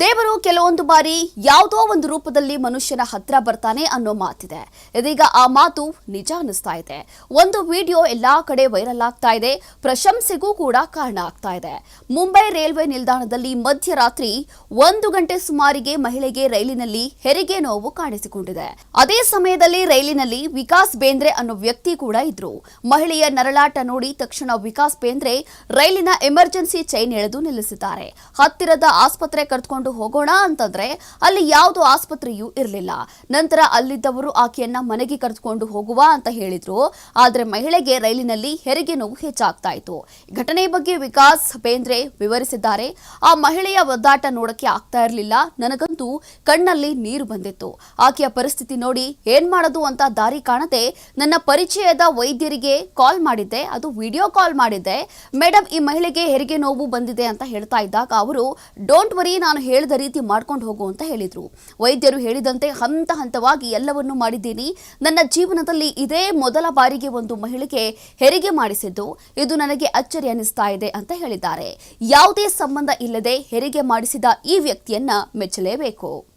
ದೇವರು ಕೆಲವೊಂದು ಬಾರಿ ಯಾವುದೋ ಒಂದು ರೂಪದಲ್ಲಿ ಮನುಷ್ಯನ ಹತ್ರ ಬರ್ತಾನೆ ಅನ್ನೋ ಮಾತಿದೆ. ಇದೀಗ ಆ ಮಾತು ನಿಜ ಅನ್ನಿಸ್ತಾ ಇದೆ. ಒಂದು ವಿಡಿಯೋ ಎಲ್ಲಾ ಕಡೆ ವೈರಲ್ ಆಗ್ತಾ ಇದೆ. ಪ್ರಶಂಸೆಗೂ ಕೂಡ ಕಾರಣ ಆಗ್ತಾ ಇದೆ. ಮುಂಬೈ ರೈಲ್ವೆ ನಿಲ್ದಾಣದಲ್ಲಿ ಮಧ್ಯರಾತ್ರಿ ಒಂದು ಗಂಟೆ ಸುಮಾರಿಗೆ ಮಹಿಳೆಗೆ ರೈಲಿನಲ್ಲಿ ಹೆರಿಗೆ ನೋವು ಕಾಣಿಸಿಕೊಂಡಿದೆ. ಅದೇ ಸಮಯದಲ್ಲಿ ರೈಲಿನಲ್ಲಿ ವಿಕಾಸ್ ಬೇಂದ್ರೆ ಅನ್ನೋ ವ್ಯಕ್ತಿ ಕೂಡ ಇದ್ರು. ಮಹಿಳೆಯ ನರಳಾಟ ನೋಡಿ ತಕ್ಷಣ ವಿಕಾಸ್ ಬೇಂದ್ರೆ ರೈಲಿನ ಎಮರ್ಜೆನ್ಸಿ ಚೈನ್ ಎಳೆದು ನಿಲ್ಲಿಸಿದ್ದಾರೆ. ಹತ್ತಿರದ ಆಸ್ಪತ್ರೆ ಕರೆದುಕೊಂಡು ಹೋಗೋಣ ಅಂತಂದ್ರೆ ಅಲ್ಲಿ ಯಾವುದು ಆಸ್ಪತ್ರೆಯೂ ಇರಲಿಲ್ಲ. ನಂತರ ಅಲ್ಲಿದ್ದವರು ಆಕೆಯನ್ನ ಮನೆಗೆ ಕರೆದುಕೊಂಡು ಹೋಗುವ ಅಂತ ಹೇಳಿದ್ರು. ಆದ್ರೆ ಮಹಿಳೆಗೆ ರೈಲಿನಲ್ಲಿ ಹೆರಿಗೆ ನೋವು ಹೆಚ್ಚಾಗ್ತಾ ಇತ್ತು. ಘಟನೆ ಬಗ್ಗೆ ವಿಕಾಸ್ ಬೇಂದ್ರೆ ವಿವರಿಸಿದ್ದಾರೆ. ಆ ಮಹಿಳೆಯ ಒದ್ದಾಟ ನೋಡಕ್ಕೆ ಆಗ್ತಾ ಇರಲಿಲ್ಲ. ಕಣ್ಣಲ್ಲಿ ನೀರು ಬಂದಿತ್ತು. ಆಕೆಯ ಪರಿಸ್ಥಿತಿ ನೋಡಿ ಏನ್ ಮಾಡೋದು ಅಂತ ದಾರಿ ಕಾಣದೆ ನನ್ನ ಪರಿಚಯದ ವೈದ್ಯರಿಗೆ ಕಾಲ್ ಮಾಡಿದ್ದೆ. ಅದು ವಿಡಿಯೋ ಕಾಲ್ ಮಾಡಿದ್ದೆ. ಮೇಡಮ್ ಈ ಮಹಿಳೆಗೆ ಹೆರಿಗೆ ನೋವು ಬಂದಿದೆ ಅಂತ ಹೇಳ್ತಾ ಇದ್ದಾಗ ಅವರು, ಡೋಂಟ್ ವರಿ, ನಾನು ಹೇಳಿದ ರೀತಿ ಮಾಡ್ಕೊಂಡು ಹೋಗು ಅಂತ ಹೇಳಿದ್ರು. ವೈದ್ಯರು ಹೇಳಿದಂತೆ ಹಂತ ಹಂತವಾಗಿ ಎಲ್ಲವನ್ನೂ ಮಾಡಿದ್ದೀನಿ. ನನ್ನ ಜೀವನದಲ್ಲಿ ಇದೇ ಮೊದಲ ಬಾರಿಗೆ ಒಂದು ಮಹಿಳೆಗೆ ಹೆರಿಗೆ ಮಾಡಿಸಿದ್ದು. ಇದು ನನಗೆ ಅಚ್ಚರಿ ಅನಿಸ್ತಾ ಇದೆ ಅಂತ ಹೇಳಿದ್ದಾರೆ. ಯಾವುದೇ ಸಂಬಂಧ ಇಲ್ಲದೆ ಹೆರಿಗೆ ಮಾಡಿಸಿದ ಈ ವ್ಯಕ್ತಿಯನ್ನ ಮೆಚ್ಚಲೇಬೇಕು. Greco.